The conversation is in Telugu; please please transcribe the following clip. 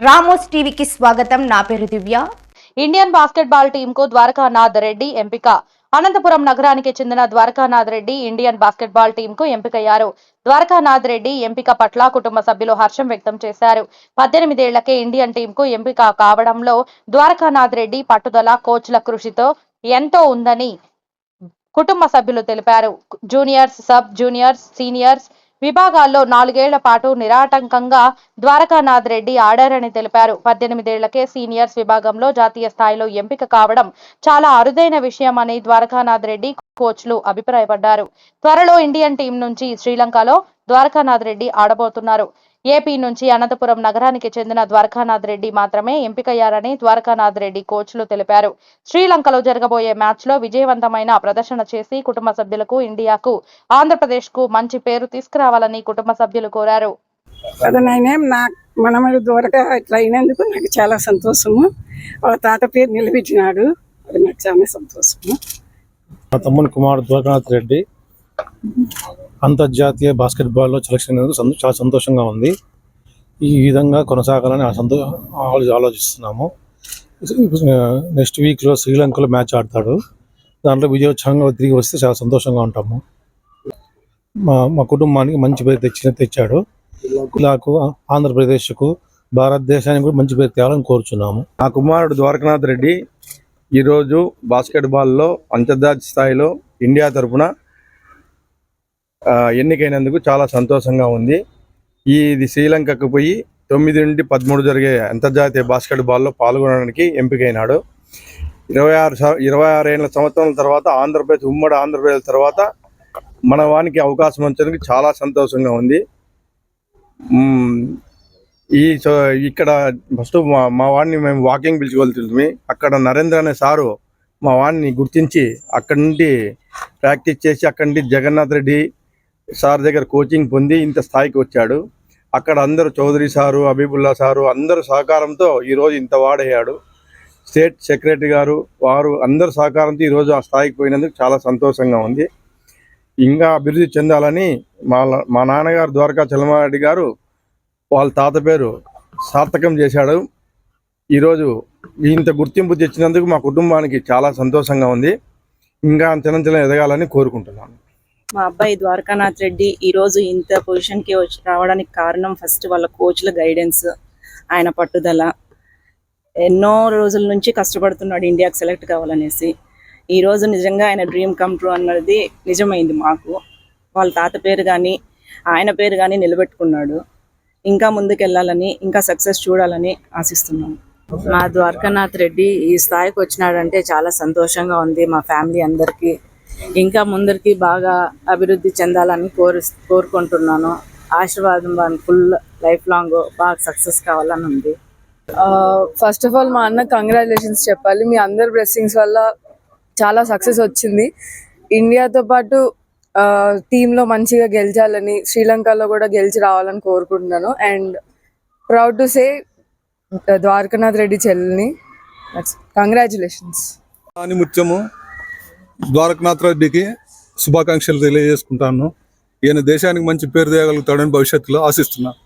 రామోస్ టీవీకి స్వాగతం. నా పేరు దివ్య. ఇండియన్ బాస్కెట్బాల్ టీంకు ద్వారకానాథ్ రెడ్డి ఎంపిక. అనంతపురం నగరానికి చెందిన ద్వారకానాథ్ రెడ్డి ఇండియన్ బాస్కెట్బాల్ టీంకు ఎంపికయ్యారు. ద్వారకానాథ్ రెడ్డి ఎంపిక పట్ల కుటుంబ సభ్యులు హర్షం వ్యక్తం చేశారు. పద్దెనిమిదేళ్ళకే ఇండియన్ టీంకు ఎంపిక కావడంలో ద్వారకానాథ్ రెడ్డి పట్టుదల కోచ్ల కృషితో ఎంతో ఉందని కుటుంబ సభ్యులు తెలిపారు. జూనియర్స్ సబ్ జూనియర్స్ సీనియర్స్ విభాగాల్లో నాలుగేళ్ళ పాటు నిరాటంకంగా ద్వారకానాథ్ రెడ్డి ఆడారని తెలిపారు. పద్దెనిమిదేళ్ళకే సీనియర్స్ విభాగంలో జాతీయ స్థాయిలో ఎంపిక కావడం చాలా అరుదైన విషయమని ద్వారకానాథ్ రెడ్డి కోచ్లు అభిప్రాయపడ్డారు. త్వరలో ఇండియన్ టీం నుంచి శ్రీలంకలో ద్వారకానాథ్ రెడ్డి ఆడబోతున్నారు. ఏపీ నుంచి అనంతపురం నగరానికి చెందిన ద్వారకానాథ్ రెడ్డి మాత్రమే ఎంపికయ్యారని ద్వారకానాథ్ రెడ్డి కోచ్లు తెలిపారు. శ్రీలంకలో జరగబోయే మ్యాచ్లో విజయవంతమైన ప్రదర్శన చేసి కుటుంబ సభ్యులకు ఇండియాకు ఆంధ్రప్రదేశ్కు మంచి పేరు తీసుకురావాలని కుటుంబ సభ్యులు కోరారు. కదా మనమడు ఇట్లా అయినందుకు నాకు చాలా సంతోషము. వాళ్ళ తాత పేరు నిలబెట్టినాడు. అది నాకు చాలా సంతోషము. మా తమ్ముని కుమారుడు ద్వారకానాథ్ రెడ్డి. అంతర్జాతీయ బాస్కెట్బాల్లో సెలక్షన్ అయినందుకు చాలా సంతోషంగా ఉంది. ఈ విధంగా కొనసాగాలని ఆ సంతో ఆలోచిస్తున్నాము. నెక్స్ట్ వీక్లో శ్రీలంకలో మ్యాచ్ ఆడతాడు. దాంట్లో విజయోత్సవంగా తిరిగి వస్తే చాలా సంతోషంగా ఉంటాము. మా మా కుటుంబానికి మంచి పేరు తెచ్చిన తెచ్చాడు. నాకు ఆంధ్రప్రదేశ్కు భారతదేశానికి కూడా మంచి పేరు తేవాలని కోరుచున్నాము. నా కుమారుడు ద్వారకనాథ్ రెడ్డి ఈరోజు బాస్కెట్బాల్లో అంతర్జాతీయ స్థాయిలో ఇండియా తరపున ఎన్నికైనందుకు చాలా సంతోషంగా ఉంది. ఈ ఇది శ్రీలంకకు పోయి తొమ్మిది నుండి పదమూడు జరిగే అంతర్జాతీయ బాస్కెట్బాల్లో పాల్గొనడానికి ఎంపికైనాడు. ఇరవై ఆరు ఇరవై ఆరు ఏళ్ళ సంవత్సరాల తర్వాత ఆంధ్రప్రదేశ్ ఉమ్మడి ఆంధ్రప్రదేశ్ తర్వాత మన వానికి అవకాశం వచ్చేందుకు చాలా సంతోషంగా ఉంది. ఈ సో- ఇక్కడ ఫస్ట్ మా మా వాడిని మేము వాకింగ్ పిలుచుకెళ్తుంది అక్కడ నరేంద్ర అనే సారు మా వాడిని గుర్తించి అక్కడి నుండి ప్రాక్టీస్ చేసి అక్కడి నుండి జగన్నాథ్ రెడ్డి సార్ దగ్గర కోచింగ్ పొంది ఇంత స్థాయికి వచ్చాడు. అక్కడ అందరూ చౌదరి సారు అబీబుల్లా సారు అందరు సహకారంతో ఈరోజు ఇంత వాడయ్యాడు. స్టేట్ సెక్రటరీ గారు వారు అందరు సహకారంతో ఈరోజు ఆ స్థాయికి పోయినందుకు చాలా సంతోషంగా ఉంది. ఇంకా అభివృద్ధి చెందాలని మా మా నాన్నగారు ద్వారకా చలమారెడ్డి గారు వాళ్ళ తాత పేరు సార్థకం చేశాడు. ఈరోజు ఇంత గుర్తింపు తెచ్చినందుకు మా కుటుంబానికి చాలా సంతోషంగా ఉంది. ఇంకా అంచెలంచెలం ఎదగాలని కోరుకుంటున్నాను. మా అబ్బాయి ద్వారకానాథ్ రెడ్డి ఈ రోజు ఇంత పొజిషన్కి వచ్చి రావడానికి కారణం ఫస్ట్ వాళ్ళ కోచ్ల గైడెన్స్ ఆయన పట్టుదల. ఎన్నో రోజుల నుంచి కష్టపడుతున్నాడు ఇండియాకి సెలెక్ట్ కావాలనేసి. ఈ రోజు నిజంగా ఆయన డ్రీమ్ కమ్ ట్రూ అన్నది నిజమైంది మాకు. వాళ్ళ తాత పేరు కానీ ఆయన పేరు కానీ నిలబెట్టుకున్నాడు. ఇంకా ముందుకెళ్ళాలని ఇంకా సక్సెస్ చూడాలని ఆశిస్తున్నాను. మా ద్వారకానాథ్ రెడ్డి ఈ స్థాయికి వచ్చినాడంటే చాలా సంతోషంగా ఉంది మా ఫ్యామిలీ అందరికీ. ఇంకా ముందరికి బాగా అభివృద్ధి చెందాలని కోరు కోరుకుంటున్నాను. ఆశీర్వాదం ఫుల్ లైఫ్ లాంగ్ బాగా సక్సెస్ కావాలని ఉంది. ఫస్ట్ ఆఫ్ ఆల్ మా అన్న కంగ్రాచులేషన్స్ చెప్పాలి. మీ అందరి బ్లెస్సింగ్స్ వల్ల చాలా సక్సెస్ వచ్చింది. ఇండియాతో పాటు టీంలో మంచిగా గెలిచాలని శ్రీలంకలో కూడా గెలిచి రావాలని కోరుకుంటున్నాను. And proud to say Dwarakanath Reddy చెల్లిని కంగ్రాచులేషన్స్ అని ముత్యము ద్వారకనాథ్ రెడ్డికి శుభాకాంక్షలు తెలియజేసుకుంటాను. ఈయన దేశానికి మంచి పేరు తేగలుగుతాడని భవిష్యత్తులో ఆశిస్తున్నాను.